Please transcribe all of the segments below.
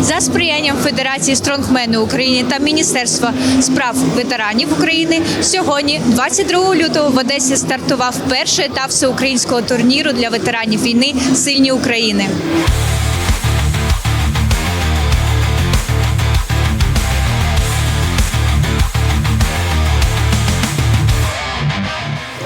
За сприянням Федерації стронгмени України та Міністерства справ ветеранів України сьогодні, 22 лютого, в Одесі стартував перший етап всеукраїнського турніру для ветеранів війни Сильні України.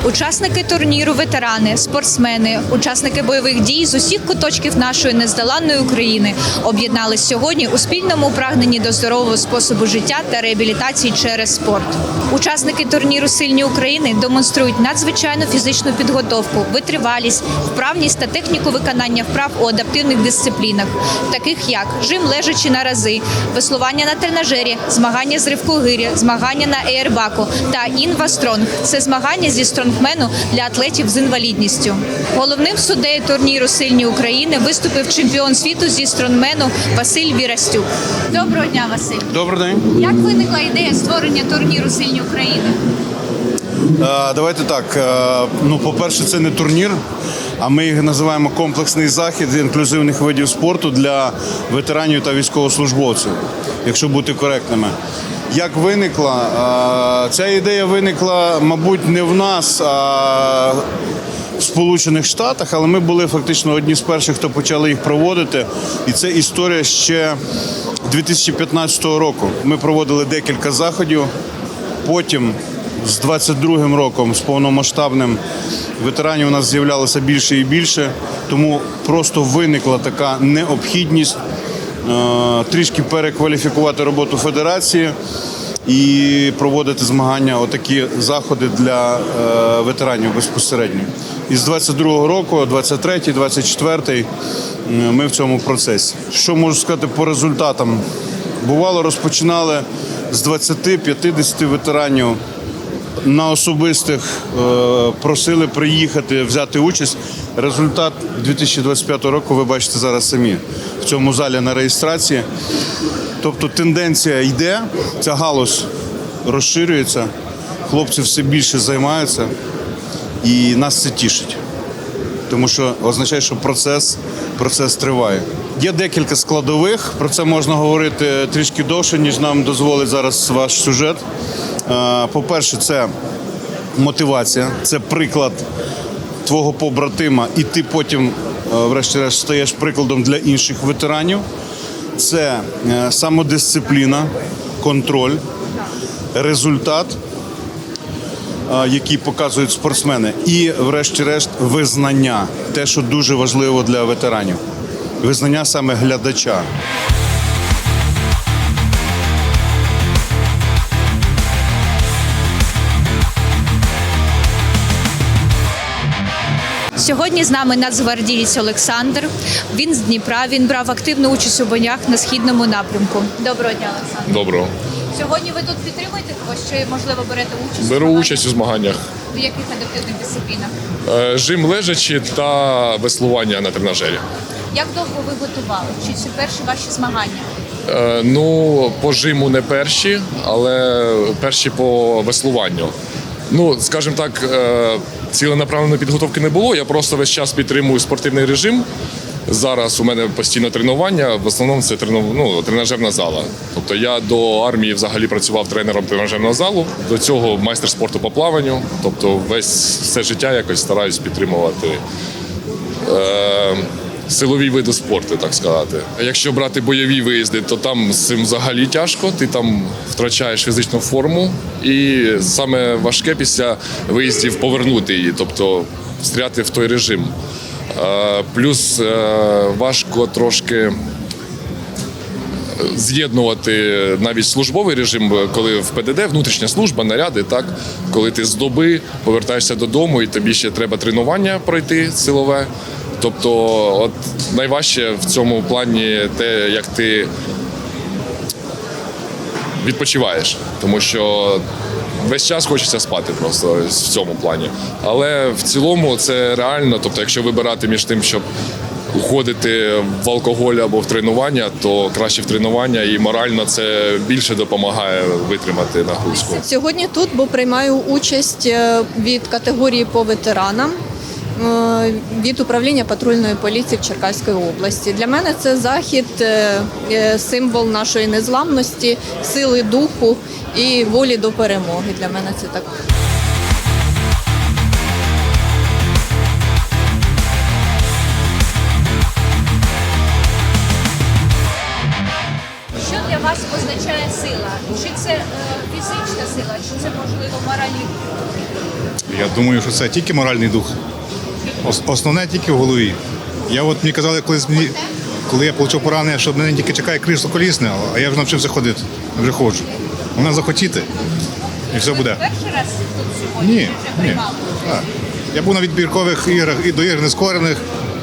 Учасники турніру, ветерани, спортсмени, учасники бойових дій з усіх куточків нашої нездоланної України об'єднались сьогодні у спільному прагненні до здорового способу життя та реабілітації через спорт. Учасники турніру Сильні України демонструють надзвичайну фізичну підготовку, витривалість, вправність та техніку виконання вправ у адаптивних дисциплінах, таких як жим лежачи на рази, веслування на тренажері, змагання з ривкогирі, змагання на еєрбаку та інвастронг. Це змагання зі стронгмену для атлетів з інвалідністю. Головним суддею турніру Сильні України виступив чемпіон світу зі стронмену Василь Вірастюк. Доброго дня, Василь. Добрий день. Як виникла ідея створення турніру Сильні України? Е, Давайте так. е, Ну, по-перше, це не турнір, а ми їх називаємо комплексний захід інклюзивних видів спорту для ветеранів та військовослужбовців, якщо бути коректними. Як виникла? Ця ідея виникла, мабуть, не в нас, а в Сполучених Штатах, але ми були фактично одні з перших, хто почали їх проводити. І це історія ще 2015 року. Ми проводили декілька заходів. Потім з 22-м роком, з повномасштабним ветеранів у нас з'являлося більше і більше, тому просто виникла така необхідність е, трішки перекваліфікувати роботу федерації і проводити змагання, отакі заходи для е, ветеранів безпосередньо. І з 22-го року, 23-й, 24-й е, ми в цьому процесі. Що можу сказати по результатам? Бувало, розпочинали з 20-50 ветеранів на особистих е, просили приїхати, взяти участь. Результат 2025 року ви бачите зараз самі в цьому залі на реєстрації. Тобто тенденція йде, ця галузь розширюється, хлопці все більше займаються, і нас це тішить. Тому що означає, що процес, процес триває. Є декілька складових. Про це можна говорити трішки довше, ніж нам дозволить зараз ваш сюжет. Е, По-перше, це мотивація, це приклад твого побратима, і ти потім, е, врешті-решт, стаєш прикладом для інших ветеранів. Це е, самодисципліна, контроль, результат які показують спортсмени, і, врешті-решт, визнання те, що дуже важливо для ветеранів. Визнання саме глядача. Сьогодні з нами нацгвардієць Олександр. Він з Дніпра. Він брав активну участь у боях на східному напрямку. Доброго дня, Олександр. Доброго. Сьогодні ви тут підтримуєте когось, чи можливо берете участь? Беру у участь у змаганнях. В яких адаптивних дисциплінах? Е, Жим лежачи та веслування на тренажері. Як довго ви готували? Чи це перші ваші змагання? Е, Ну, по жиму не перші, але перші по веслуванню. Ну, скажімо так, е, ціленаправленої підготовки не було. Я просто весь час підтримую спортивний режим. Зараз у мене постійно тренування. В основному це ну, тренажерна зала. Тобто я до армії взагалі працював тренером тренажерного залу. До цього майстер спорту по плаванню. Тобто, весь все життя якось стараюсь підтримувати е, силові види спорту, так сказати. Якщо брати бойові виїзди, то там з цим взагалі тяжко. Ти там втрачаєш фізичну форму, і саме важке після виїздів повернути її, тобто встряти в той режим. Е, плюс е, важко трошки з'єднувати навіть службовий режим, коли в ПДД внутрішня служба, наряди, так коли ти з доби повертаєшся додому, і тобі ще треба тренування пройти силове. Тобто, от найважче в цьому плані те, як ти відпочиваєш, тому що весь час хочеться спати просто в цьому плані. Але в цілому це реально. Тобто, якщо вибирати між тим, щоб уходити в алкоголь або в тренування, то краще в тренування і морально це більше допомагає витримати нагрузку. Сьогодні тут, бо приймаю участь е, від категорії по ветеранам. Е, від управління патрульної поліції в Черкаській області. Для мене це захід, е, е, символ нашої незламності, сили духу і волі до перемоги. Для мене це так. Що для вас означає сила? Чи це е, фізична сила, чи це можливо моральний? дух? Я думаю, що це тільки моральний дух. Ос- Основне тільки в голові. Я от мені казали, коли, мені, коли я отримав поранення, що мене тільки чекає крісло колісне, а я вже навчився ходити, я вже ходжу. Вона захотіти, і все буде. Перший раз тут сьогодні Ні, ні. Так. Я був на відбіркових іграх і до ігр нескорених,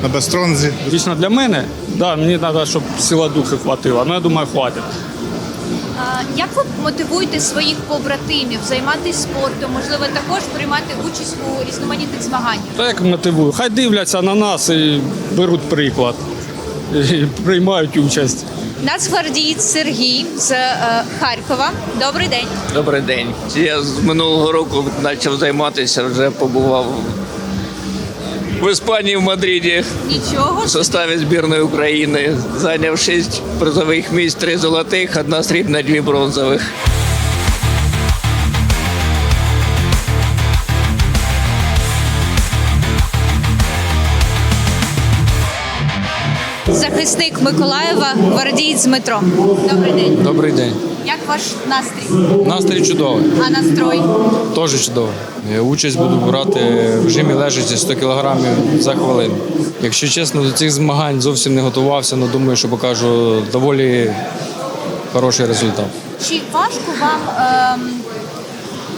на безстронзі. Лично для мене, да, мені треба, щоб сила духу хватило. Ну, я думаю, хватить. А, Як ви мотивуєте своїх побратимів займатися спортом, можливо, також приймати участь у різноманітних змаганнях? Та як мотивую? Хай дивляться на нас і беруть приклад. І приймають участь. Нацгвардієць Сергій з е, Харкова. Добрий день. Добрий день. Я з минулого року почав займатися, вже побував в Іспанії, в Мадриді Нічого. в составі збірної України. Зайняв шість призових місць, три золотих, одна срібна, дві бронзових. Захисник Миколаєва, гвардієць Дмитро. Добрий день. Добрий день. Ваш настрій? Настрій чудовий, А настрой? теж чудовий. Участь буду брати в жимі лежачі 100 кілограмів за хвилину. Якщо чесно, до цих змагань зовсім не готувався, але думаю, що покажу доволі хороший результат. Чи важко вам ем,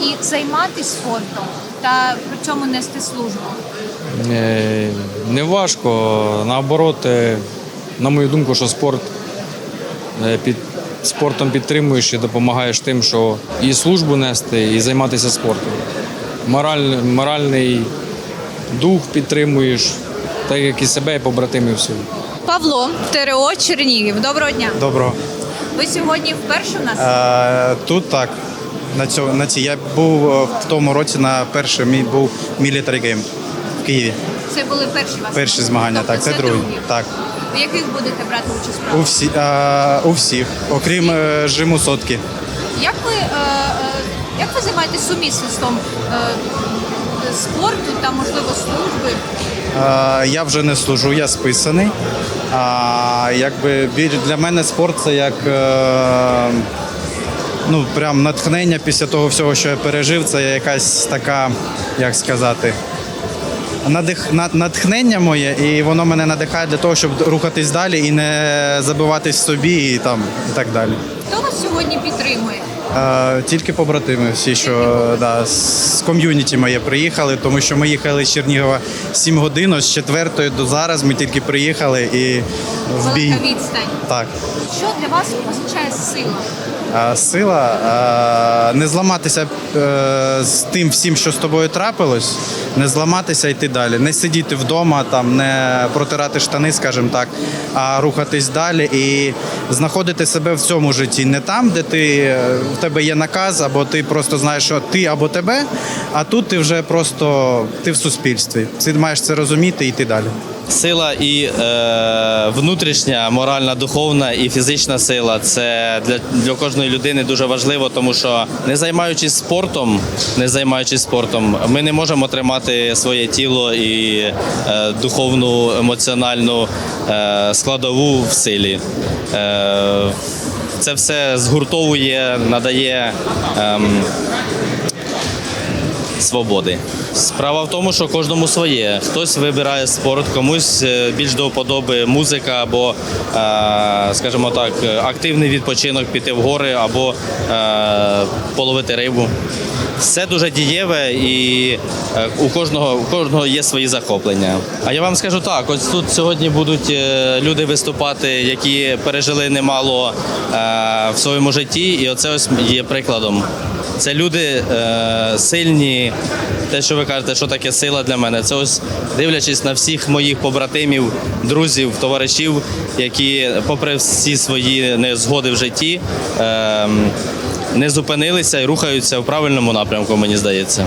і займатися спортом та при цьому нести службу? Е, Не важко, наоборот, е, на мою думку, що спорт е, під спортом підтримуєш і допомагаєш тим, що і службу нести, і займатися спортом. Мораль, моральний дух підтримуєш, так як і себе, і побратимів всіх. Павло, ТРО Чернігів. Доброго дня. Доброго. Ви сьогодні вперше у нас? Е, тут так. На цьому на цій я був е, в тому році на перший мій був Military Game в Києві. Це були перші ваші Перші змагання, Тобто так, це другі. другі. Так. В яких будете брати участь? У всі е, у всіх, окрім е, жиму сотки. Як ви, е, е, як ви займаєтесь сумісництвом е, спорту та можливо служби? Е, я вже не служу, я списаний. А якби біль- для мене спорт це як е, ну прям натхнення після того всього, що я пережив. Це якась така, як сказати. Надих, на- натхнення моє, і воно мене надихає для того, щоб рухатись далі і не забиватись в собі, і там і так далі. Хто вас сьогодні підтримує? Е, тільки побратими, всі, що да, з ком'юніті моє приїхали, тому що ми їхали з Чернігова 7 годин, з 4 до зараз ми тільки приїхали і в бій. Велика відстань. Так. Що для вас означає сила? Сила не зламатися е, з тим всім, що з тобою трапилось, не зламатися йти далі, не сидіти вдома, там не протирати штани, скажімо так, а рухатись далі і знаходити себе в цьому житті, не там, де ти е, в тебе є наказ, або ти просто знаєш, що ти або тебе, а тут ти вже просто ти в суспільстві. Ти маєш це розуміти і йти далі. Сила і е, внутрішня, моральна, духовна і фізична сила це для, для кожної людини дуже важливо, тому що не займаючись спортом, не займаючись спортом, ми не можемо тримати своє тіло і е, духовну, емоціональну е, складову в силі. Е, це все згуртовує, надає. ем, свободи. Справа в тому, що кожному своє. Хтось вибирає спорт, комусь е, більш до вподоби музика або, е, скажімо так, активний відпочинок піти в гори або е, половити рибу. Все дуже дієве і у кожного, у кожного є свої захоплення. А я вам скажу так: ось тут сьогодні будуть люди виступати, які пережили немало в своєму житті, і оце ось є прикладом. Це люди е, сильні. Те, що ви кажете, що таке сила для мене, це ось дивлячись на всіх моїх побратимів, друзів, товаришів, які, попри всі свої незгоди в житті, е, не зупинилися і рухаються в правильному напрямку, мені здається.